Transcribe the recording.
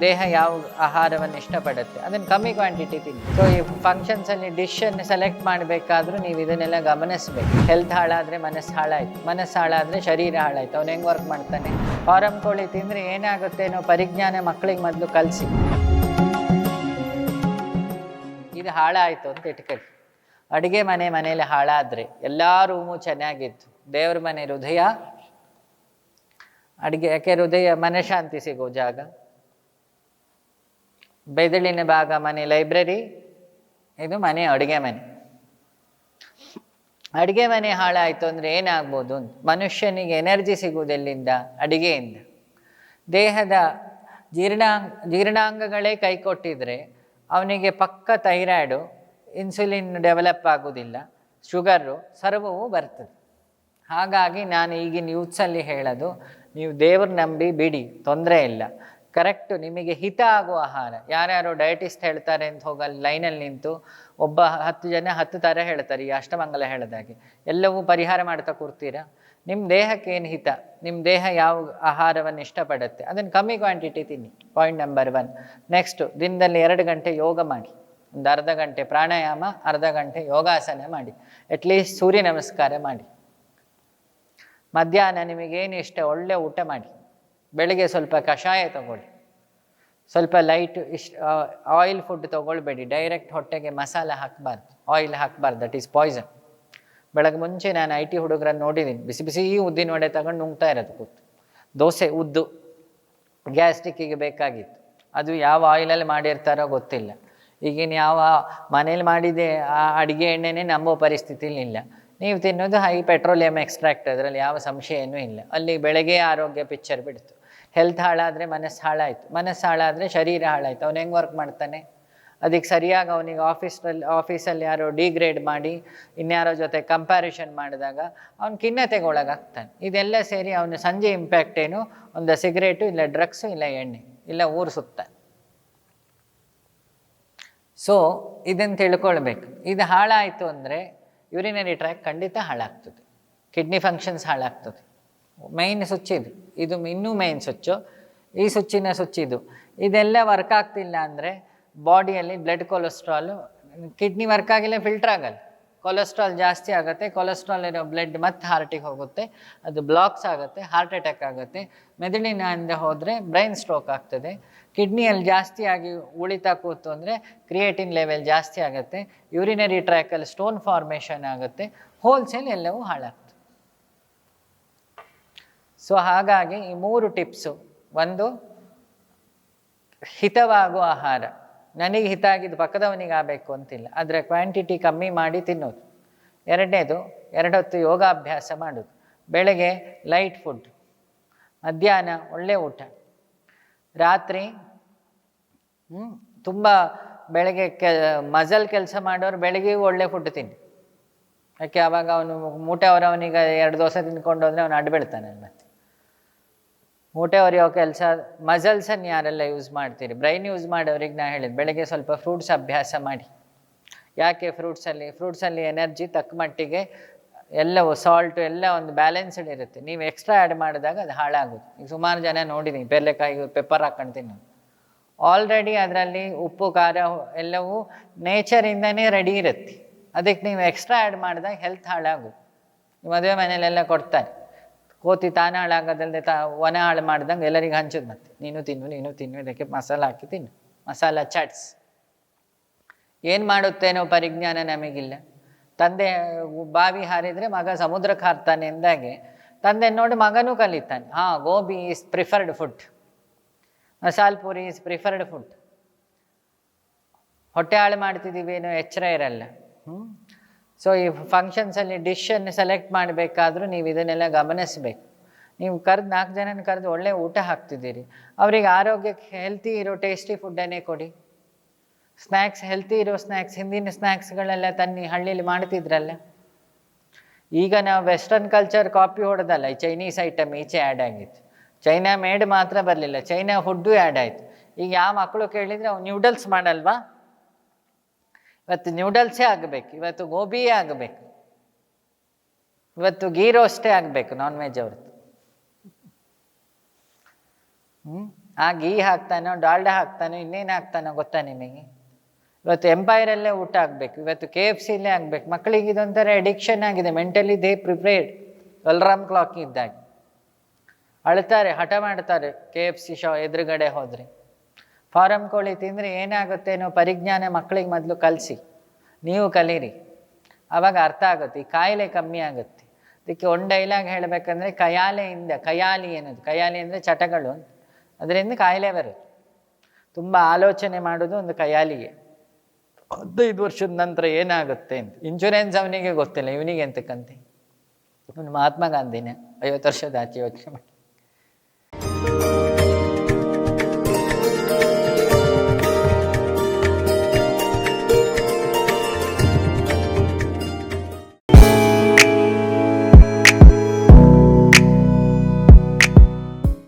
ದೇಹ ಯಾವ ಆಹಾರವನ್ನು ಇಷ್ಟಪಡುತ್ತೆ? ಅದನ್ನು ಕಮ್ಮಿ ಕ್ವಾಂಟಿಟಿ ತಿನ್ನಿ. ಸೊ ಈ ಫಂಕ್ಷನ್ಸಲ್ಲಿ ಡಿಶನ್ನು ಸೆಲೆಕ್ಟ್ ಮಾಡಬೇಕಾದ್ರೂ ನೀವು ಇದನ್ನೆಲ್ಲ ಗಮನಿಸಬೇಕು. ಹೆಲ್ತ್ ಹಾಳಾದರೆ ಮನಸ್ಸು ಹಾಳಾಯ್ತು. ಮನಸ್ಸು ಹಾಳಾದರೆ ಶರೀರ ಹಾಳಾಯ್ತು. ಅವ್ನು ಹೆಂಗೆ ವರ್ಕ್ ಮಾಡ್ತಾನೆ? ಫಾರಂ ಕೋಳಿ ತಿಂದರೆ ಏನಾಗುತ್ತೆ ಅನ್ನೋ ಪರಿಜ್ಞಾನ ಮಕ್ಕಳಿಗೆ ಮೊದಲು ಕಲಿಸಿ. ಇದು ಹಾಳಾಯಿತು ಅಂತ ಇಟ್ಕೊಳ್ಳಿ. ಅಡುಗೆ ಮನೆ ಮನೇಲಿ ಹಾಳಾದರೆ ಎಲ್ಲ ರೂಮು ಚೆನ್ನಾಗಿತ್ತು. ದೇವ್ರ ಮನೆ ಹೃದಯ ಅಡುಗೆ, ಯಾಕೆ ಹೃದಯ ಮನಃಶಾಂತಿ ಸಿಗೋ ಜಾಗ. ಬೆದಳಿನ ಭಾಗ ಮನೆ, ಲೈಬ್ರರಿ. ಇದು ಮನೆ, ಅಡುಗೆ ಮನೆ. ಅಡುಗೆ ಮನೆ ಹಾಳಾಯಿತು ಅಂದರೆ ಏನಾಗ್ಬೋದು ಮನುಷ್ಯನಿಗೆ ಎನರ್ಜಿ ಸಿಗುವುದೆಲ್ಲಿಂದ? ಅಡಿಗೆಯಿಂದ. ದೇಹದ ಜೀರ್ಣಾಂಗ, ಜೀರ್ಣಾಂಗಗಳೇ ಕೈ ಕೊಟ್ಟಿದ್ರೆ ಅವನಿಗೆ ಪಕ್ಕ ಥೈರಾಯ್ಡು, ಇನ್ಸುಲಿನ್ ಡೆವಲಪ್ ಆಗೋದಿಲ್ಲ ಶುಗರು, ಸರ್ವವು ಬರ್ತದೆ. ಹಾಗಾಗಿ ನಾನು ಈಗಿನ ಯೂತ್ಸಲ್ಲಿ ಹೇಳೋದು ನೀವು ದೇವ್ರ ನಂಬಿ ಬಿಡಿ, ತೊಂದರೆ ಇಲ್ಲ. ಕರೆಕ್ಟು ನಿಮಗೆ ಹಿತ ಆಗುವ ಆಹಾರ. ಯಾರ್ಯಾರು ಡಯಟಿಸ್ಟ್ ಹೇಳ್ತಾರೆ ಅಂತ ಹೋಗಲ್ಲಿ ಲೈನಲ್ಲಿ ನಿಂತು ಒಬ್ಬ ಹತ್ತು ಜನ ಹತ್ತು ಥರ ಹೇಳ್ತಾರೆ ಈ ಅಷ್ಟಮಂಗಲ ಹೇಳಿದಾಗೆ ಎಲ್ಲವೂ ಪರಿಹಾರ ಮಾಡ್ತಾ ಕೂರ್ತೀರಾ? ನಿಮ್ಮ ದೇಹಕ್ಕೆ ಏನು ಹಿತ? ನಿಮ್ಮ ದೇಹ ಯಾವ ಆಹಾರವನ್ನು ಇಷ್ಟಪಡುತ್ತೆ? ಅದನ್ನು ಕಮ್ಮಿ ಕ್ವಾಂಟಿಟಿ ತಿನ್ನಿ. ಪಾಯಿಂಟ್ ನಂಬರ್ ಒನ್ ನೆಕ್ಸ್ಟು ದಿನದಲ್ಲಿ ಎರಡು ಗಂಟೆ ಯೋಗ ಮಾಡಿ. ಒಂದು ಅರ್ಧ ಗಂಟೆ ಪ್ರಾಣಾಯಾಮ, ಅರ್ಧ ಗಂಟೆ ಯೋಗಾಸನ ಮಾಡಿ. ಅಟ್ಲೀಸ್ಟ್ ಸೂರ್ಯ ನಮಸ್ಕಾರ ಮಾಡಿ. ಮಧ್ಯಾಹ್ನ ನಿಮಗೇನು ಇಷ್ಟ, ಒಳ್ಳೆ ಊಟ ಮಾಡಿ. ಬೆಳಗ್ಗೆ ಸ್ವಲ್ಪ ಕಷಾಯ ತಗೊಳ್ಳಿ. ಸ್ವಲ್ಪ ಲೈಟ್ ಇಷ್ಟ ಆಯಿಲ್ ಫುಡ್ ತೊಗೊಳ್ಬೇಡಿ. ಡೈರೆಕ್ಟ್ ಹೊಟ್ಟೆಗೆ ಮಸಾಲೆ ಹಾಕಬಾರ್ದು. ಆಯಿಲ್ ಹಾಕಬಾರ್ದು ದಟ್ ಈಸ್ ಪಾಯ್ಸನ್ ಬೆಳಗ್ಗೆ ಮುಂಚೆ ನಾನು ಐ ಟಿ ಹುಡುಗರನ್ನು ನೋಡಿದ್ದೀನಿ ಬಿಸಿ ಬಿಸಿ ಉದ್ದಿನ ವಡೆ ತಗೊಂಡು ನುಂಗ್ತಾ ಇರೋದು ಕೂತು. ದೋಸೆ ಉದ್ದು ಗ್ಯಾಸ್ಟಿಕ್ಕಿಗೆ ಬೇಕಾಗಿತ್ತು. ಅದು ಯಾವ ಆಯಿಲಲ್ಲಿ ಮಾಡಿರ್ತಾರೋ ಗೊತ್ತಿಲ್ಲ. ಈಗಿನ ಯಾವ ಮನೇಲಿ ಮಾಡಿದೆ ಆ ಅಡುಗೆ ಎಣ್ಣೆನೇ ನಂಬೋ ಪರಿಸ್ಥಿತಿಲಿ ಇಲ್ಲ ನೀವು ತಿನ್ನೋದು ಹೈ ಪೆಟ್ರೋಲಿಯಂ ಎಕ್ಸ್ಟ್ರಾಕ್ಟ್, ಅದರಲ್ಲಿ ಯಾವ ಸಂಶಯನೂ ಇಲ್ಲ. ಅಲ್ಲಿ ಬೆಳಗ್ಗೆ ಆರೋಗ್ಯ ಪಿಕ್ಚರ್ ಬಿಡ್ತು. ಹೆಲ್ತ್ ಹಾಳಾದರೆ ಮನಸ್ಸು ಹಾಳಾಯಿತು. ಮನಸ್ಸು ಹಾಳಾದರೆ ಶರೀರ ಹಾಳಾಯಿತು. ಅವ್ನು ಹೆಂಗೆ ವರ್ಕ್ ಮಾಡ್ತಾನೆ? ಅದಕ್ಕೆ ಸರಿಯಾಗಿ ಅವನಿಗೆ ಆಫೀಸ್ನಲ್ಲಿ ಆಫೀಸಲ್ಲಿ ಯಾರೋ ಡಿಗ್ರೇಡ್ ಮಾಡಿ, ಇನ್ಯಾರೋ ಜೊತೆ ಕಂಪ್ಯಾರಿಷನ್ ಮಾಡಿದಾಗ ಅವನು ಖಿನ್ನತೆಗೆ ಒಳಗಾಗ್ತಾನೆ ಇದೆಲ್ಲ ಸೇರಿ ಅವನ ಸಂಜೆ ಇಂಪ್ಯಾಕ್ಟ್ ಏನು? ಒಂದು ಸಿಗರೇಟು ಇಲ್ಲ ಡ್ರಗ್ಸು ಇಲ್ಲ ಎಣ್ಣೆ, ಇಲ್ಲ ಊರು ಸುತ್ತ. ಸೊ ಇದನ್ನು ತಿಳ್ಕೊಳ್ಬೇಕು. ಇದು ಹಾಳಾಯಿತು ಅಂದರೆ ಯೂರಿನರಿ ಟ್ರ್ಯಾಕ್ ಖಂಡಿತ ಹಾಳಾಗ್ತದೆ. ಕಿಡ್ನಿ ಫಂಕ್ಷನ್ಸ್ ಹಾಳಾಗ್ತದೆ. ಮೈನ್ ಸ್ವಿಚ್ ಇದು. ಇದು ಇನ್ನೂ ಮೈನ್ ಸ್ವಿಚ್ಚು ಈ ಸ್ವಿಚ್ಚಿನ ಸ್ವಿಚ್ ಇದು. ಇದೆಲ್ಲ ವರ್ಕ್ ಆಗ್ತಿಲ್ಲ ಅಂದರೆ ಬಾಡಿಯಲ್ಲಿ ಬ್ಲಡ್ ಕೊಲೆಸ್ಟ್ರಾಲು ಕಿಡ್ನಿ ವರ್ಕ್ ಆಗಿಲ್ಲ ಫಿಲ್ಟರ್ ಆಗಲ್ಲ. ಕೊಲೆಸ್ಟ್ರಾಲ್ ಜಾಸ್ತಿ ಆಗುತ್ತೆ, ಕೊಲೆಸ್ಟ್ರಾಲ್ ಇರೋ ಬ್ಲಡ್ ಮತ್ತೆ ಹಾರ್ಟಿಗೆ ಹೋಗುತ್ತೆ. ಅದು ಬ್ಲಾಕ್ಸ್ ಆಗುತ್ತೆ ಹಾರ್ಟ್ ಅಟ್ಯಾಕ್ ಆಗುತ್ತೆ. ಮೆದುಳಿನ ಹಿಂದೆ ಹೋದರೆ ಬ್ರೈನ್ ಸ್ಟ್ರೋಕ್ ಆಗ್ತದೆ. ಕಿಡ್ನಿಯಲ್ಲಿ ಜಾಸ್ತಿಯಾಗಿ ಉಳಿತಾ ಕೂತು ಅಂದರೆ ಕ್ರಿಯೇಟಿನ್ ಲೆವೆಲ್ ಜಾಸ್ತಿ ಆಗುತ್ತೆ. ಯೂರಿನರಿ ಟ್ರ್ಯಾಕಲ್ಲಿ ಸ್ಟೋನ್ ಫಾರ್ಮೇಷನ್ ಆಗುತ್ತೆ. ಹೋಲ್ಸೇಲ್ ಎಲ್ಲವೂ ಹಾಳಾಗ್ತದೆ. ಸೊ ಹಾಗಾಗಿ ಈ ಮೂರು ಟಿಪ್ಸು ಒಂದು ಹಿತವಾಗುವ ಆಹಾರ. ನನಗೆ ಹಿತ ಆಗಿದ್ದು ಪಕ್ಕದವನಿಗೆ ಆಗಬೇಕು ಅಂತಿಲ್ಲ. ಆದರೆ ಕ್ವಾಂಟಿಟಿ ಕಮ್ಮಿ ಮಾಡಿ ತಿನ್ನೋದು. ಎರಡನೇದು, ಎರಡೊತ್ತು ಯೋಗಾಭ್ಯಾಸ ಮಾಡೋದು. ಬೆಳಗ್ಗೆ ಲೈಟ್ ಫುಡ್ ಮಧ್ಯಾಹ್ನ ಒಳ್ಳೆ ಊಟ. ರಾತ್ರಿ ತುಂಬ ಬೆಳಗ್ಗೆ ಕೆ, ಮಜಲ್ ಕೆಲಸ ಮಾಡೋರು ಬೆಳಗ್ಗೆಗೂ ಒಳ್ಳೆ ಫುಡ್ ತಿನ್ನಿ. ಯಾಕೆ ಆವಾಗ ಅವನು ಮೂಟೆ ಅವರವನಿಗೆ ಎರಡು ದೋಸೆ ತಿನ್ಕೊಂಡು ಹೋದರೆ ಅವನು ಅಡ್ಬೀಳ್ತಾನೆ ಮತ್ತೆ ಮೂಟೆ ಹೊರೆಯೋ ಕೆಲಸ ಮಸಲ್ಸನ್ನು ಯಾರೆಲ್ಲ ಯೂಸ್ ಮಾಡ್ತೀರಿ? ಬ್ರೈನ್ ಯೂಸ್ ಮಾಡೋರಿಗೆ ನಾ ಹೇಳಿದ್ದು ಬೆಳಗ್ಗೆ ಸ್ವಲ್ಪ ಫ್ರೂಟ್ಸ್ ಅಭ್ಯಾಸ ಮಾಡಿ. ಯಾಕೆ ಫ್ರೂಟ್ಸಲ್ಲಿ ಫ್ರೂಟ್ಸಲ್ಲಿ ಎನರ್ಜಿ ತಕ್ಕ ಮಟ್ಟಿಗೆ ಎಲ್ಲವೂ ಸಾಲ್ಟು ಎಲ್ಲ ಒಂದು ಬ್ಯಾಲೆನ್ಸ್ಡ್ ಇರುತ್ತೆ. ನೀವು ಎಕ್ಸ್ಟ್ರಾ ಆ್ಯಡ್ ಮಾಡಿದಾಗ ಅದು ಹಾಳಾಗುತ್ತೆ ಈಗ ಸುಮಾರು ಜನ ನೋಡಿದ್ದೀನಿ ಪೆರ್ಲೆಕಾಯಿ ಪೆಪ್ಪರ್ ತಿನ್ನೋದು ಆಲ್ರೆಡಿ ಅದರಲ್ಲಿ ಉಪ್ಪು, ಖಾರ ಎಲ್ಲವೂ ನೇಚರಿಂದನೇ ರೆಡಿ ಇರುತ್ತೆ. ಅದಕ್ಕೆ ನೀವು ಎಕ್ಸ್ಟ್ರಾ ಆ್ಯಡ್ ಮಾಡಿದಾಗ ಹೆಲ್ತ್ ಹಾಳಾಗುತ್ತೆ ಮದುವೆ ಮನೇಲೆಲ್ಲ ಕೊಡ್ತಾರೆ. ಕೋತಿ ತಾನ ಹಾಳಾಗೋದಲ್ಲದೆ ತಾ ಒನ ಹಾಳು ಮಾಡ್ದಂಗೆ ಎಲ್ಲರಿಗೆ ಹಂಚೋದು ಮತ್ತೆ. ನೀನು ತಿನ್ನು ನೀನು ತಿನ್ನು, ಇದಕ್ಕೆ ಮಸಾಲ ಹಾಕಿ ತಿನ್ನು. ಮಸಾಲ ಚಾಟ್ಸ್. ಏನು ಮಾಡುತ್ತೇನೋ ಪರಿಜ್ಞಾನ ನಮಗಿಲ್ಲ. ತಂದೆ ಬಾವಿ ಹಾರಿದರೆ ಮಗ ಸಮುದ್ರಕ್ಕೆ ಹಾರ್ತಾನೆ ಎಂದಾಗೆ ತಂದೆ ನೋಡಿ ಮಗನೂ ಕಲಿತಾನೆ. ಹಾಂ, gobi is preferred food masala puri is preferred food ಹೊಟ್ಟೆ ಹಾಳು ಮಾಡ್ತಿದ್ದೀವಿ ಏನೋ ಎಚ್ಚರ ಇರಲ್ಲ. ಸೊ ಈ ಫಂಕ್ಷನ್ಸಲ್ಲಿ ಡಿಶನ್ನು ಸೆಲೆಕ್ಟ್ ಮಾಡಬೇಕಾದ್ರೂ ನೀವು ಇದನ್ನೆಲ್ಲ ಗಮನಿಸಬೇಕು. ನೀವು ಕರೆದು ನಾಲ್ಕು ಜನನ ಕರೆದು ಒಳ್ಳೆ ಊಟ ಹಾಕ್ತಿದ್ದೀರಿ. ಅವರಿಗೆ ಆರೋಗ್ಯಕ್ಕೆ ಹೆಲ್ತಿ ಇರೋ ಟೇಸ್ಟಿ ಫುಡ್ಡನ್ನೇ ಕೊಡಿ. ಸ್ನ್ಯಾಕ್ಸ್ ಹೆಲ್ತಿ ಇರೋ ಸ್ನ್ಯಾಕ್ಸ್ ಹಿಂದಿನ ಸ್ನ್ಯಾಕ್ಸ್ಗಳೆಲ್ಲ ತನ್ನಿ ಹಳ್ಳಿಲಿ ಮಾಡ್ತಿದ್ರಲ್ಲ. ಈಗ ನಾವು ವೆಸ್ಟರ್ನ್ ಕಲ್ಚರ್ ಕಾಪಿ ಹೊಡೆದಲ್ಲ, ಈ ಚೈನೀಸ್ ಐಟಮ್ ಈಚೆ ಆ್ಯಡ್ ಆಗಿತ್ತು. ಚೈನಾ ಮೇಡ್ ಮಾತ್ರ ಬರಲಿಲ್ಲ ಚೈನಾ ಫುಡ್ಡು ಆ್ಯಡ್ ಆಯಿತು. ಈಗ ಯಾವ ಮಕ್ಕಳು ಕೇಳಿದರೆ ಅವ್ನು ನ್ಯೂಡಲ್ಸ್ ಮಾಡಲ್ವಾ? ಇವತ್ತು ನ್ಯೂಡಲ್ಸೇ ಆಗಬೇಕು, ಇವತ್ತು ಗೋಬಿಯೇ ಆಗಬೇಕು, ಇವತ್ತು ಗೀ ರೋಸ್ಟೇ ಆಗಬೇಕು ನಾನ್ ವೆಜ್ ಅವ್ರದ್ದು ಆ ಗೀ ಹಾಕ್ತಾನೋ, ಡಾಲ್ಡಾ ಹಾಕ್ತಾನೋ, ಇನ್ನೇನು ಹಾಕ್ತಾನೋ ಗೊತ್ತಾ ನಿಮಗೆ ಇವತ್ತು ಎಂಪೈರಲ್ಲೇ ಊಟ ಆಗಬೇಕು, ಇವತ್ತು ಕೆ ಎಫ್ ಸಿಲೇ ಆಗಬೇಕು. ಮಕ್ಕಳಿಗೆ ಇದೊಂಥರ ಅಡಿಕ್ಷನ್ ಆಗಿದೆ mentally they prepared alarm clock ಇದ್ದಾಗ. ಅಳ್ತಾರೆ, ಹಠ ಮಾಡ್ತಾರೆ, ಕೆ ಎಫ್ ಸಿ ಶಾ ಎದುರುಗಡೆ ಹೋದರೆ. ಫಾರಮ್ ಕೋಳಿ ತಿಂದರೆ ಏನಾಗುತ್ತೆ ಪರಿಜ್ಞಾನ ಮಕ್ಕಳಿಗೆ ಮೊದಲು ಕಲಿಸಿ. ನೀವು ಕಲೀರಿ. ಆವಾಗ ಅರ್ಥ ಆಗುತ್ತೆ. ಈ ಕಾಯಿಲೆ ಕಮ್ಮಿ ಆಗುತ್ತೆ. ಅದಕ್ಕೆ ಒಂದು ಡೈಲಾಗ್ ಹೇಳಬೇಕಂದ್ರೆ ಕಯಾಲೆಯಿಂದ, ಕಯಾಲಿ ಏನದು ಕಯಾಲಿ ಅಂದರೆ ಚಟಗಳು ಅಂತ. ಅದರಿಂದ ಕಾಯಿಲೆ ಬರುತ್ತೆ. ತುಂಬ ಆಲೋಚನೆ ಮಾಡೋದು ಒಂದು ಕಯಾಲಿಗೆ. ಹದಿನೈದು ವರ್ಷದ ನಂತರ ಏನಾಗುತ್ತೆ ಅಂತ. ಇನ್ಶೂರೆನ್ಸ್ ಅವನಿಗೆ ಗೊತ್ತಿಲ್ಲ. ಇವನಿಗೆ ಎಂತಕ್ಕಂತೆ ಇವನು ಮಹಾತ್ಮ ಗಾಂಧಿನೇ. ಐವತ್ತು ವರ್ಷದ ಆಚೆ ಯೋಚನೆ ಮಾಡಿ.